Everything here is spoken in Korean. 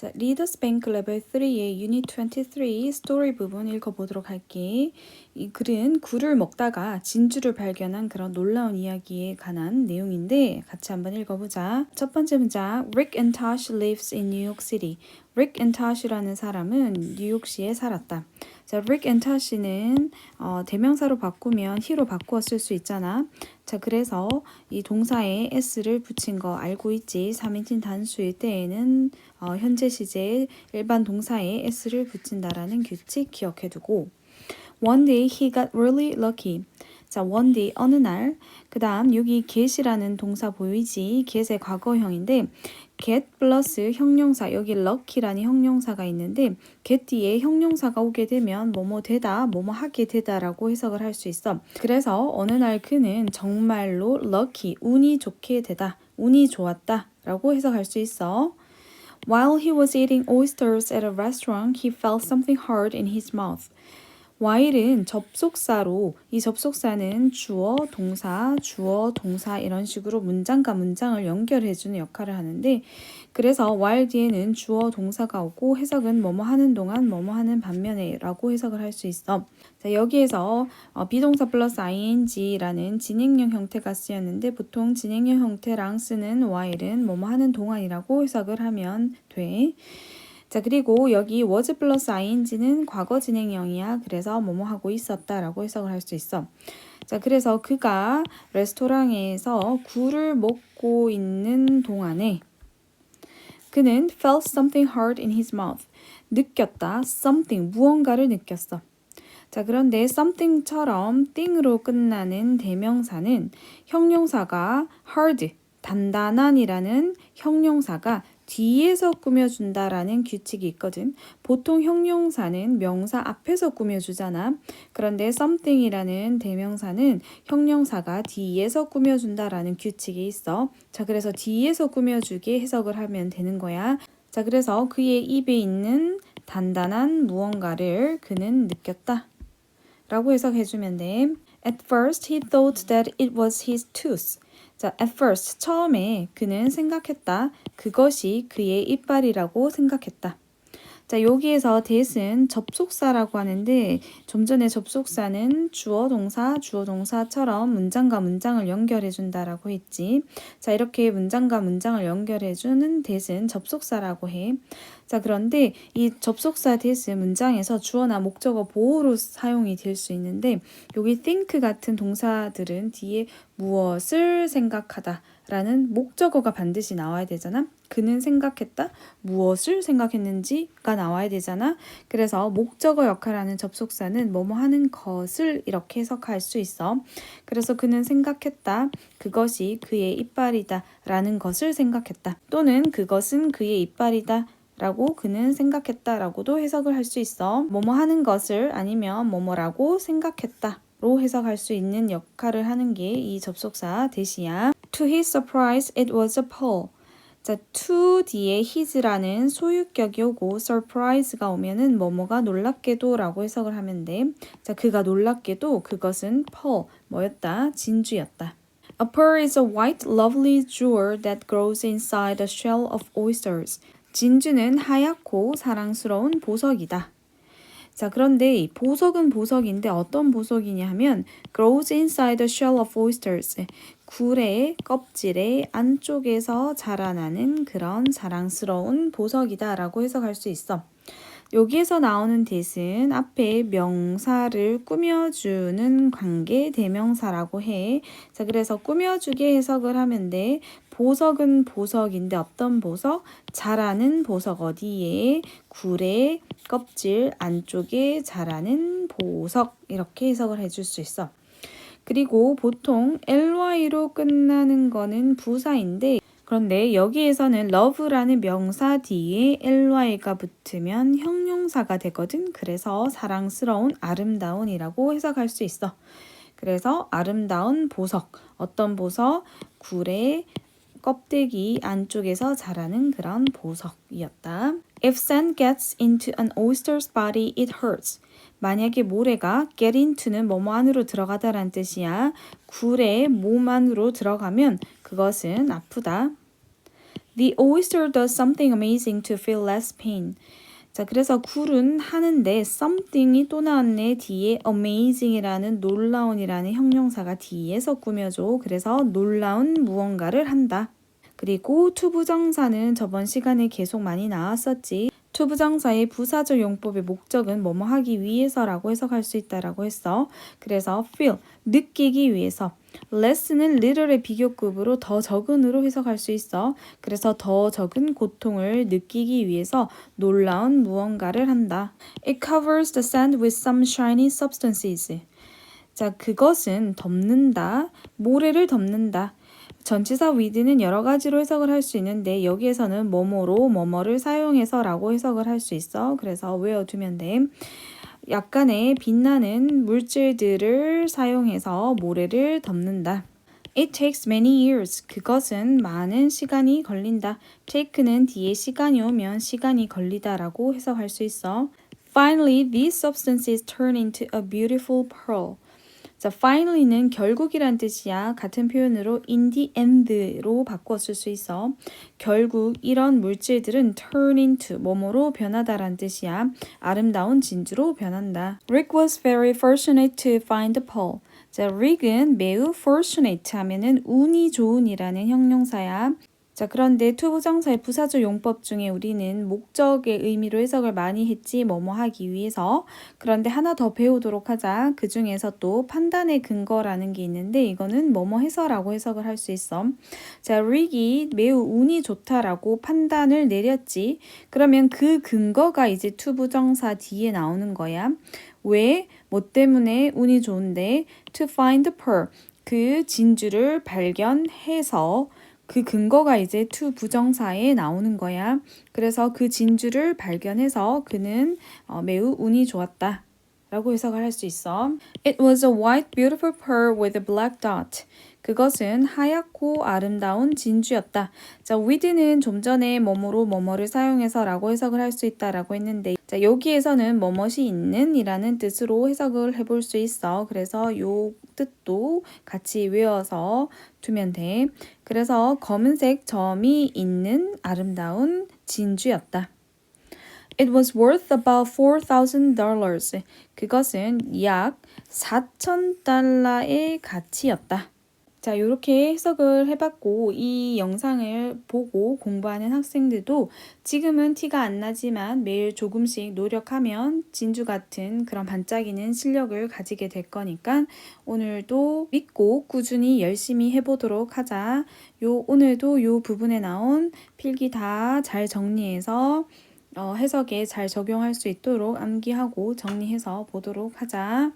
자, Leaders Bank Level 3의 Unit 23 스토리 부분 읽어보도록 할게. 이 글은 굴을 먹다가 진주를 발견한 그런 놀라운 이야기에 관한 내용인데 같이 한번 읽어보자. 첫 번째 문장 Rick and Tosh lives in New York City. Rick and Tosh라는 사람은 뉴욕시에 살았다. 자, Rick and Tosh는 어, 대명사로 바꾸면 바꾸어 쓸 수 있잖아. 자, 그래서 이 동사에 s를 붙인 거 알고 있지. 3인칭 단수일 때에는 어, 현재 시제에 일반 동사에 s를 붙인다라는 규칙 기억해 두고 One day he got really lucky. 자, one day 어느 날. 그다음 여기 get이라는 동사 보이지? get의 과거형인데 get 플러스 형용사 여기 lucky라는 형용사가 있는데 get 뒤에 형용사가 오게 되면 뭐뭐 되다, 뭐뭐 하게 되다라고 해석을 할 수 있어. 그래서 어느 날 그는 정말로 lucky, 운이 좋게 되다, 운이 좋았다라고 해석할 수 있어. While he was eating oysters at a restaurant, he felt something hard in his mouth. While은 접속사로 이 접속사는 주어, 동사, 주어, 동사 이런 식으로 문장과 문장을 연결해 주는 역할을 하는데 그래서 while 뒤에는 주어, 동사가 오고 해석은 뭐뭐 하는 동안 뭐뭐 하는 반면에 라고 해석을 할 수 있어. 자, 여기에서 어, 비동사 플러스 ing라는 진행형 형태가 쓰였는데 보통 진행형 형태랑 쓰는 while은 뭐뭐 하는 동안이라고 해석을 하면 돼. 자, 그리고 여기 was 플러스 ing는 과거 진행형이야. 그래서 뭐뭐 하고 있었다 라고 해석을 할 수 있어. 자, 그래서 그가 레스토랑에서 굴을 먹고 있는 동안에 그는 felt something hard in his mouth. 느꼈다. something, 무언가를 느꼈어. 자, 그런데 something처럼 thing으로 끝나는 대명사는 형용사가 hard, 단단한이라는 형용사가 뒤에서 꾸며준다라는 규칙이 있거든. 보통 형용사는 명사 앞에서 꾸며주잖아. 그런데 something이라는 대명사는 형용사가 뒤에서 꾸며준다라는 규칙이 있어. 자, 그래서 뒤에서 꾸며주게 해석을 하면 되는 거야. 자, 그래서 그의 입에 있는 단단한 무언가를 그는 느꼈다. 라고 해석해주면 돼. At first he thought that it was his tooth. 자, at first 처음에 그는 생각했다. 그것이 그의 이빨이라고 생각했다. 자, 여기에서 that은 접속사라고 하는데 좀 전에 접속사는 주어 동사, 주어 동사처럼 문장과 문장을 연결해 준다라고 했지. 자, 이렇게 문장과 문장을 연결해 주는 that은 접속사라고 해. 자, 그런데 이 접속사 that은 문장에서 주어나 목적어 보호로 사용이 될 수 있는데 여기 think 같은 동사들은 뒤에 무엇을 생각하다 라는 목적어가 반드시 나와야 되잖아. 그는 생각했다. 무엇을 생각했는지가 나와야 되잖아. 그래서 목적어 역할하는 접속사는 뭐뭐 하는 것을 이렇게 해석할 수 있어. 그래서 그는 생각했다. 그것이 그의 이빨이다. 라는 것을 생각했다. 또는 그것은 그의 이빨이다. 라고 그는 생각했다 라고도 해석을 할 수 있어. 뭐뭐 하는 것을 아니면 뭐뭐라고 생각했다. 로 해석할 수 있는 역할을 하는 게 이 접속사 대시야. To his surprise, it was a pole. 자, to 뒤에 his라는 소유격이 오고 surprise가 오면은 뭐뭐가 놀랍게도라고 해석을 하면 돼. 자, 그가 놀랍게도 그것은 pearl 뭐였다? 진주였다. A pearl is a white, lovely jewel that grows inside the shell of oysters. 진주는 하얗고 사랑스러운 보석이다. 자, 그런데 보석은 보석인데 어떤 보석이냐 하면 grows inside the shell of oysters. 굴의 껍질의 안쪽에서 자라나는 그런 사랑스러운 보석이다라고 해석할 수 있어. 여기에서 나오는 that은 앞에 명사를 꾸며주는 관계 대명사라고 해. 자, 그래서 꾸며주게 해석을 하면 돼. 보석은 보석인데 어떤 보석? 자라는 보석 어디에? 굴의 껍질 안쪽에 자라는 보석 이렇게 해석을 해줄 수 있어. 그리고 보통 ly로 끝나는 거는 부사인데 그런데 여기에서는 love라는 명사 뒤에 ly가 붙으면 형용사가 되거든. 그래서 사랑스러운 아름다운이라고 해석할 수 있어. 그래서 아름다운 보석. 어떤 보석? 굴의 껍데기 안쪽에서 자라는 그런 보석이었다. If sand gets into an oyster's body, it hurts. 만약에 모래가 get into는 뭐뭐 안으로 들어가다란 뜻이야. 굴의 몸 안으로 들어가면 그것은 아프다. The oyster does something amazing to feel less pain. 자, 그래서 굴은 하는데 something이 또 나왔네. 뒤에 amazing이라는 놀라운이라는 형용사가 뒤에서 꾸며줘. 그래서 놀라운 무언가를 한다. 그리고 투부정사는 저번 시간에 계속 많이 나왔었지. 투부정사의 부사적 용법의 목적은 뭐뭐 하기 위해서라고 해석할 수 있다라고 했어. 그래서 feel, 느끼기 위해서. less는 little의 비교급으로 더 적은으로 해석할 수 있어. 그래서 더 적은 고통을 느끼기 위해서 놀라운 무언가를 한다. It covers the sand with some shiny substances. 자, 그것은 덮는다. 모래를 덮는다. 전치사 with는 여러 가지로 해석을 할 수 있는데 여기에서는 뭐뭐로 뭐뭐를 사용해서 라고 해석을 할 수 있어. 그래서 외워두면 돼. 약간의 빛나는 물질들을 사용해서 모래를 덮는다. It takes many years. 그것은 많은 시간이 걸린다. take는 뒤에 시간이 오면 시간이 걸리다라고 해석할 수 있어. Finally, these substances turn into a beautiful pearl. 자, finally는 결국이란 뜻이야. 같은 표현으로 in the end로 쓸수 있어. 결국 이런 물질들은 turn into 뭐뭐로 변하다란 뜻이야. 아름다운 진주로 변한다. Rick was very fortunate to find pearl. 자, Rick은 매우 fortunate 하면은 운이 좋은이라는 형용사야. 자, 그런데 투부정사의 부사적 용법 중에 우리는 목적의 의미로 해석을 많이 했지, 뭐뭐 하기 위해서. 그런데 하나 더 배우도록 하자. 그 중에서 또 판단의 근거라는 게 있는데, 이거는 뭐뭐 해서라고 해석을 할 수 있어. 자, 릭이 매우 운이 좋다라고 판단을 내렸지. 그러면 그 근거가 이제 투부정사 뒤에 나오는 거야. 왜? 뭐 때문에 운이 좋은데? To find the pearl. 그 진주를 발견해서 그 근거가 이제 to 부정사에 나오는 거야. 그래서 그 진주를 발견해서 그는 어, 매우 운이 좋았다. 라고 해석을 할 수 있어. It was a white beautiful pearl with a black dot. 그것은 하얗고 아름다운 진주였다. 자, with는 좀 전에 뭐뭐로 뭐뭐를 사용해서 라고 해석을 할 수 있다 라고 했는데 자, 여기에서는 뭐뭇이 있는 이라는 뜻으로 해석을 해볼 수 있어. 그래서 요 뜻도 같이 외워서 두면 돼. 그래서 검은색 점이 있는 아름다운 진주였다. It was worth about $4,000. 그것은 약 4,000달러의 가치였다. 자, 이렇게 해석을 해봤고, 이 영상을 보고 공부하는 학생들도 지금은 티가 안 나지만 매일 조금씩 노력하면 진주 같은 그런 반짝이는 실력을 가지게 될 거니까 오늘도 믿고 꾸준히 열심히 해보도록 하자. 요, 오늘도 요 부분에 나온 필기 다 잘 정리해서 어, 해석에 잘 적용할 수 있도록 암기하고 정리해서 보도록 하자.